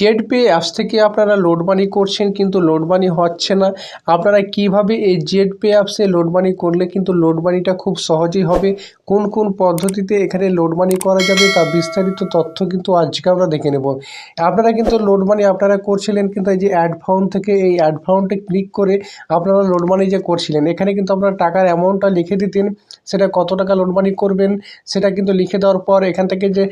Z pay apps থেকে আপনারা load মানি করছেন কিন্তু লোড মানি হচ্ছে না। আপনারা কীভাবে এই জেড পে অ্যাপসে লোড মানি করলে কিন্তু লোড মানিটা খুব সহজেই হবে? কোন কোন পদ্ধতিতে এখানে লোড মানি করা যাবে তা বিস্তারিত তথ্য কিন্তু আজকে আমরা দেখে নেব। আপনারা কিন্তু লোড মানি আপনারা করছিলেন কিন্তু এই যে অ্যাড ফাউন্ড থেকে এই অ্যাড ফাউন্ডে ক্লিক করে আপনারা লোড মানি যে করছিলেন, এখানে কিন্তু আপনারা টাকার অ্যামাউন্টটা লিখে দিতেন। সেটা কত টাকা লোড মানি করবেন? সেটা কিন্তু লিখে দেওয়ার পর এখান থেকে যে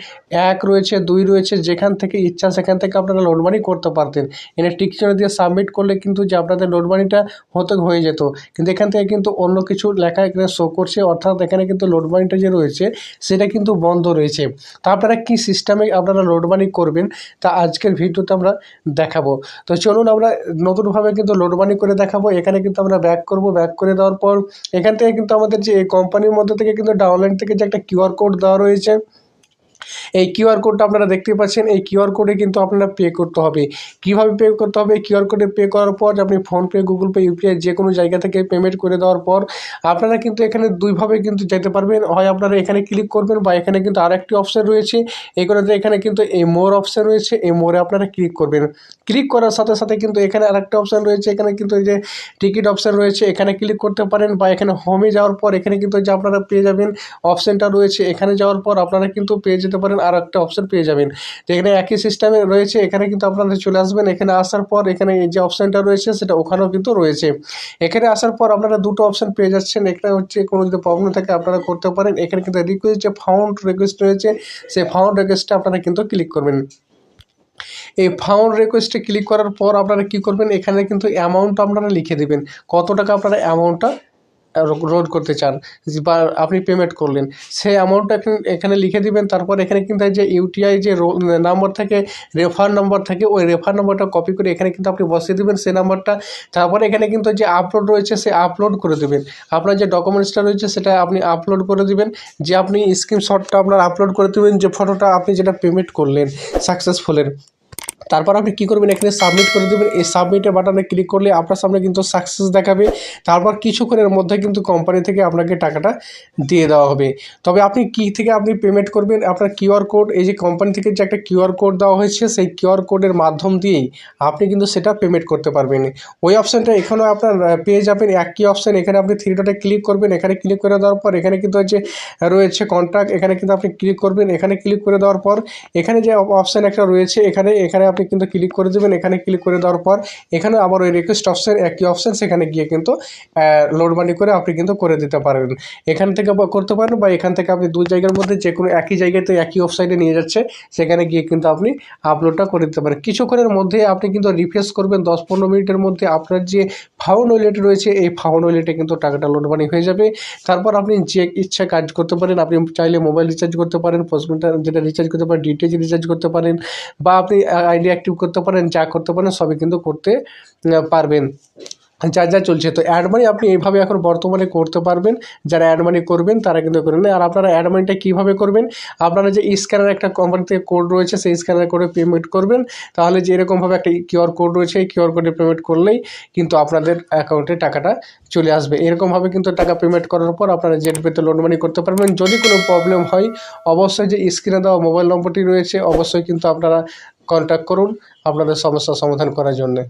এক রয়েছে, দুই রয়েছে, যেখান থেকে ইচ্ছা সেখান থেকে আপনারা লোড মানি করতে পারতেন। এনে টিক চিহ্ন দিয়ে সাবমিট করলে কিন্তু যে আপনাদের লোড মানিটা হতে হয়ে যেত। কিন্তু এখান থেকে কিন্তু অন্য কিছু লেখা এখানে শো করছে, অর্থাৎ এখানে কিন্তু লোড মানিটা যে রয়েছে, সেটা কিন্তু বন্ধ রয়েছে। তা আপনারা কী সিস্টেমে আপনারা লোড মানি করবেন, তা আজকের ভিডিওতে আমরা দেখাবো। তো চলুন আমরা নতুনভাবে কিন্তু লোড মানি করে দেখাবো। এখানে কিন্তু আমরা ব্যাক করব। ব্যাক করে দেওয়ার পর এখান থেকে কিন্তু আমাদের যে কোম্পানির মধ্যে থেকে কিন্তু ডাউনলাইন থেকে যে একটা কিউআর কোড দেওয়া রয়েছে এই কিউআর কোডটা আপনারা দেখতে পাচ্ছেন, এই কিউআর কোডে কিন্তু আপনারা পে করতে হবে। কীভাবে পে করতে হবে? কিউআর কোডে পে করার পর আপনি ফোনপে গুগল পে ইউপিআই যে কোনো জায়গা থেকে পেমেন্ট করে দেওয়ার পর আপনারা কিন্তু এখানে দুইভাবে কিন্তু যেতে পারবেন। হয় আপনারা এখানে ক্লিক করবেন বা এখানে কিন্তু আরেকটি অপশান রয়েছে। এগুলোতে এখানে কিন্তু এই মোর অপশান রয়েছে, এই মোরে আপনারা ক্লিক করবেন। ক্লিক করার সাথে সাথে কিন্তু এখানে আরেকটা অপশান রয়েছে। এখানে কিন্তু এই যে টিকিট অপশান রয়েছে, এখানে ক্লিক করতে পারেন বা এখানে হোমে যাওয়ার পর এখানে কিন্তু যে আপনারা পেয়ে যাবেন অপশানটা রয়েছে। এখানে যাওয়ার পর আপনারা কিন্তু পেয়ে যেতে পারেন আর একটা অপশান পেয়ে যাবেন। তো এখানে একই সিস্টেমে রয়েছে, এখানে কিন্তু আপনারা চলে আসবেন, এখানে আসার পর এখানে যে অপশানটা রয়েছে, সেটা ওখানেও কিন্তু রয়েছে। এখানে আসার পর আপনারা দুটো অপশান পেয়ে যাচ্ছেন। এখানে হচ্ছে কোনো যদি প্রবলেম থাকে আপনারা করতে পারেন। এখানে কিন্তু রিকোয়েস্ট যে ফাউন্ড রিকোয়েস্ট রয়েছে, সেই ফাউন্ড রিকোয়েস্টে আপনারা কিন্তু ক্লিক করবেন। এই ফাউন্ড রিকোয়েস্টে ক্লিক করার পর আপনারা কী করবেন? এখানে কিন্তু অ্যামাউন্টটা আপনারা লিখে দেবেন। কত টাকা আপনারা অ্যামাউন্টটা রোড করতে চান বা আপনি পেমেন্ট করলেন, সেই অ্যামাউন্টটা এখানে লিখে দিবেন, তারপর এখানে কিন্তু যে ইউটিআই যে নাম্বার থাকে রেফার নাম্বার থাকে, ওই রেফার নাম্বারটা কপি করে এখানে কিন্তু আপনি বসিয়ে দেবেন সেই নাম্বারটা তারপরে এখানে কিন্তু যে আপলোড রয়েছে, সে আপলোড করে দেবেন। আপনার যে ডকুমেন্টসটা রয়েছে, সেটা আপনি আপলোড করে দেবেন, যে আপনি স্ক্রিনশটটা আপনার আপলোড করে দেবেন, যে ফটোটা আপনি যেটা পেমেন্ট করলেন সাকসেসফুলের তারপর আপনি কী করবেন? এখানে সাবমিট করে দেবেন। এই সাবমিটের বাটনে ক্লিক করলে আপনার সামনে কিন্তু সাকসেস দেখাবে। তারপর কিছুক্ষণের মধ্যে কিন্তু কোম্পানি থেকে আপনাকে টাকাটা দিয়ে দেওয়া হবে। তবে আপনি কী থেকে আপনি পেমেন্ট করবেন? আপনার কিউআর কোড এই যে কোম্পানি থেকে যে একটা কিউআর কোড দেওয়া হয়েছে, সেই কিউআর কোডের মাধ্যম দিয়েই আপনি কিন্তু সেটা পেমেন্ট করতে পারবেন। ওই অপশানটা এখানেও আপনার পেয়ে যাবেন। একই অপশান এখানে আপনি থ্রি ডটে ক্লিক করবেন। এখানে ক্লিক করে দেওয়ার পর এখানে কিন্তু হচ্ছে রয়েছে কন্ট্যাক্ট এখানে কিন্তু আপনি ক্লিক করবেন। এখানে ক্লিক করে দেওয়ার পর এখানে যে অপশান একটা রয়েছে, এখানে এখানে আপনি কিন্তু ক্লিক করে দেবেন। এখানে ক্লিক করে দেওয়ার পর এখানে আবার ওই রিকোয়েস্ট অপশান একই অপশান সেখানে গিয়ে কিন্তু লোড মানি করে আপনি কিন্তু করে দিতে পারেন। এখান থেকে করতে পারেন বা এখান থেকে আপনি দুই জায়গার মধ্যে যে কোনো একই জায়গাতে একই ওয়েবসাইটে নিয়ে যাচ্ছে, সেখানে গিয়ে কিন্তু আপনি আপলোডটা করে দিতে পারেন। কিছুক্ষণের মধ্যে আপনি কিন্তু রিফ্রেশ করবেন, দশ পনেরো মিনিটের মধ্যে আপনার যে ফাউন্ড ওয়ালেট রয়েছে, এই ফাউন্ড ওয়ালেটে কিন্তু টাকাটা লোড মানি হয়ে যাবে। তারপর আপনি যে ইচ্ছা কাজ করতে পারেন, আপনি চাইলে মোবাইল রিচার্জ করতে পারেন পোস্টমেন্টার যেটা রিচার্জ করতে পারেন ডিটিএইচ রিচার্জ করতে পারেন বা আপনি আইডি অ্যাক্টিভ করতে পারেন, যা করতে পারেন, সবই কিন্তু করতে পারবেন। যা যা চলছে। তো অ্যাড মানি আপনি এইভাবে এখন বর্তমানে করতে পারবেন। যারা অ্যাড মানি করবেন, তারা কিন্তু করবেন আর আপনারা অ্যাড মানিটা কীভাবে করবেন? আপনারা যে স্ক্যানার একটা কোম্পানি থেকে কোড রয়েছে, সেই স্ক্যানার করে পেমেন্ট করবেন। তাহলে যে এরকমভাবে একটা কিউআর কোড রয়েছে, এই কিউআর কোডে পেমেন্ট করলেই কিন্তু আপনাদের অ্যাকাউন্টে টাকাটা চলে আসবে। এরকমভাবে কিন্তু টাকা পেমেন্ট করার পর আপনারা জেট পেতে লোন মানি করতে পারবেন। যদি কোনো প্রবলেম হয়, অবশ্যই যে স্ক্রিনে দেওয়া মোবাইল নম্বরটি রয়েছে, অবশ্যই কিন্তু আপনারা কন্ট্যাক্ট করুন আপনাদের সমস্যার সমাধান করার জন্যে।